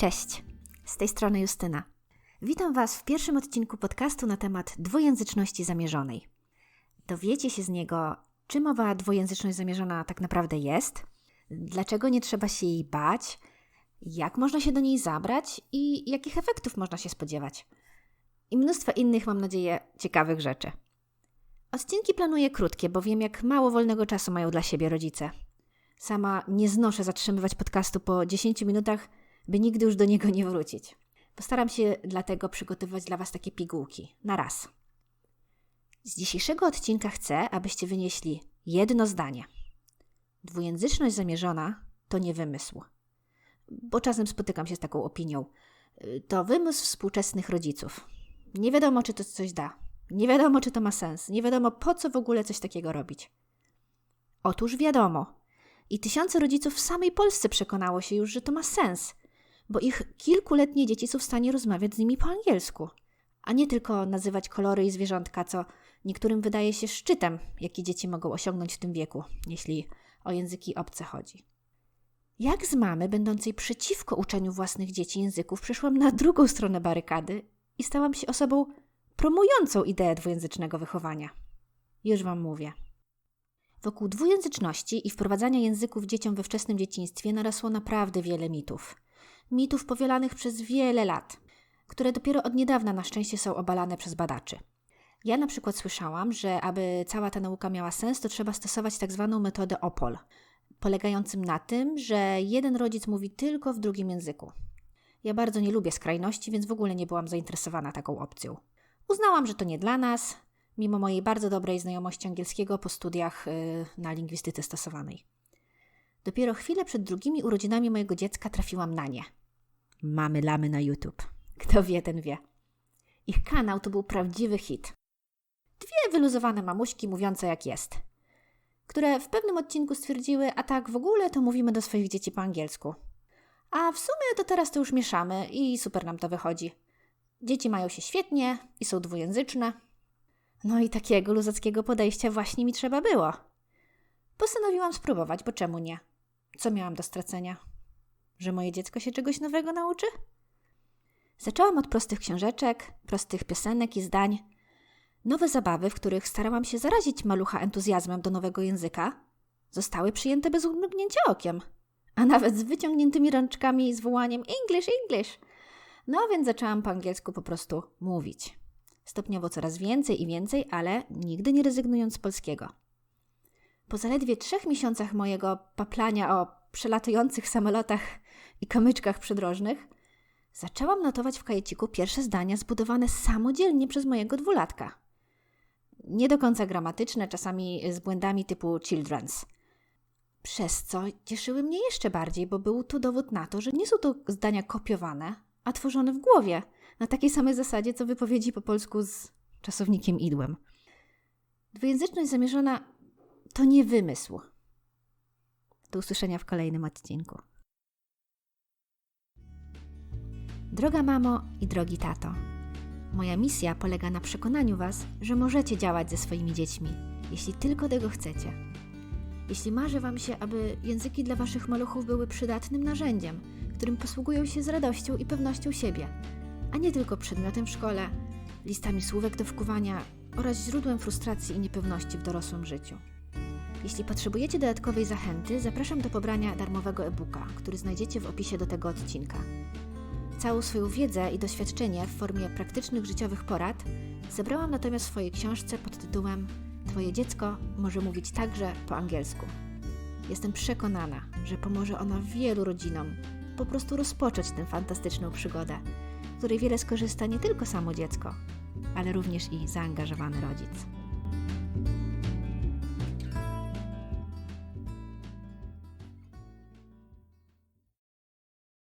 Cześć, z tej strony Justyna. Witam Was w pierwszym odcinku podcastu na temat dwujęzyczności zamierzonej. Dowiecie się z niego, czym owa dwujęzyczność zamierzona tak naprawdę jest, dlaczego nie trzeba się jej bać, jak można się do niej zabrać i jakich efektów można się spodziewać. I mnóstwo innych, mam nadzieję, ciekawych rzeczy. Odcinki planuję krótkie, bo wiem, jak mało wolnego czasu mają dla siebie rodzice. Sama nie znoszę zatrzymywać podcastu po 10 minutach, by nigdy już do niego nie wrócić. Postaram się dlatego przygotowywać dla Was takie pigułki na raz. Z dzisiejszego odcinka chcę, abyście wynieśli jedno zdanie. Dwujęzyczność zamierzona to nie wymysł. Bo czasem spotykam się z taką opinią. To wymysł współczesnych rodziców. Nie wiadomo, czy to coś da. Nie wiadomo, czy to ma sens. Nie wiadomo, po co w ogóle coś takiego robić. Otóż wiadomo. I tysiące rodziców w samej Polsce przekonało się już, że to ma sens, bo ich kilkuletnie dzieci są w stanie rozmawiać z nimi po angielsku, a nie tylko nazywać kolory i zwierzątka, co niektórym wydaje się szczytem, jaki dzieci mogą osiągnąć w tym wieku, jeśli o języki obce chodzi. Jak z mamy, będącej przeciwko uczeniu własnych dzieci języków, przeszłam na drugą stronę barykady i stałam się osobą promującą ideę dwujęzycznego wychowania. Już Wam mówię. Wokół dwujęzyczności i wprowadzania języków dzieciom we wczesnym dzieciństwie narosło naprawdę wiele mitów. Mitów powielanych przez wiele lat, które dopiero od niedawna na szczęście są obalane przez badaczy. Ja na przykład słyszałam, że aby cała ta nauka miała sens, to trzeba stosować tak zwaną metodę OPOL, polegającym na tym, że jeden rodzic mówi tylko w drugim języku. Ja bardzo nie lubię skrajności, więc w ogóle nie byłam zainteresowana taką opcją. Uznałam, że to nie dla nas, mimo mojej bardzo dobrej znajomości angielskiego po studiach yy, na lingwistyce stosowanej. Dopiero chwilę przed drugimi urodzinami mojego dziecka trafiłam na nie. Mamy lamy na YouTube. Kto wie, ten wie. Ich kanał to był prawdziwy hit. Dwie wyluzowane mamuśki mówiące jak jest, które w pewnym odcinku stwierdziły, a tak w ogóle to mówimy do swoich dzieci po angielsku. A w sumie to teraz to już mieszamy i super nam to wychodzi. Dzieci mają się świetnie i są dwujęzyczne. No i takiego luzackiego podejścia właśnie mi trzeba było. Postanowiłam spróbować, bo czemu nie? Co miałam do stracenia? Że moje dziecko się czegoś nowego nauczy? Zaczęłam od prostych książeczek, prostych piosenek i zdań. Nowe zabawy, w których starałam się zarazić malucha entuzjazmem do nowego języka, zostały przyjęte bez mrugnięcia okiem, a nawet z wyciągniętymi rączkami i z wołaniem English, English. No więc zaczęłam po angielsku po prostu mówić. Stopniowo coraz więcej i więcej, ale nigdy nie rezygnując z polskiego. Po zaledwie trzech miesiącach mojego paplania o przelatujących samolotach i kamyczkach przydrożnych, zaczęłam notować w kajeciku pierwsze zdania zbudowane samodzielnie przez mojego dwulatka. Nie do końca gramatyczne, czasami z błędami typu children's. Przez co cieszyły mnie jeszcze bardziej, bo był tu dowód na to, że nie są to zdania kopiowane, a tworzone w głowie, na takiej samej zasadzie, co wypowiedzi po polsku z czasownikiem idłem. Dwujęzyczność zamierzona to nie wymysł. Do usłyszenia w kolejnym odcinku. Droga mamo i drogi tato, moja misja polega na przekonaniu Was, że możecie działać ze swoimi dziećmi, jeśli tylko tego chcecie. Jeśli marzy Wam się, aby języki dla Waszych maluchów były przydatnym narzędziem, którym posługują się z radością i pewnością siebie, a nie tylko przedmiotem w szkole, listami słówek do wkuwania oraz źródłem frustracji i niepewności w dorosłym życiu. Jeśli potrzebujecie dodatkowej zachęty, zapraszam do pobrania darmowego e-booka, który znajdziecie w opisie do tego odcinka. Całą swoją wiedzę i doświadczenie w formie praktycznych życiowych porad zebrałam natomiast w swojej książce pod tytułem Twoje dziecko może mówić także po angielsku. Jestem przekonana, że pomoże ona wielu rodzinom po prostu rozpocząć tę fantastyczną przygodę, w której wiele skorzysta nie tylko samo dziecko, ale również i zaangażowany rodzic.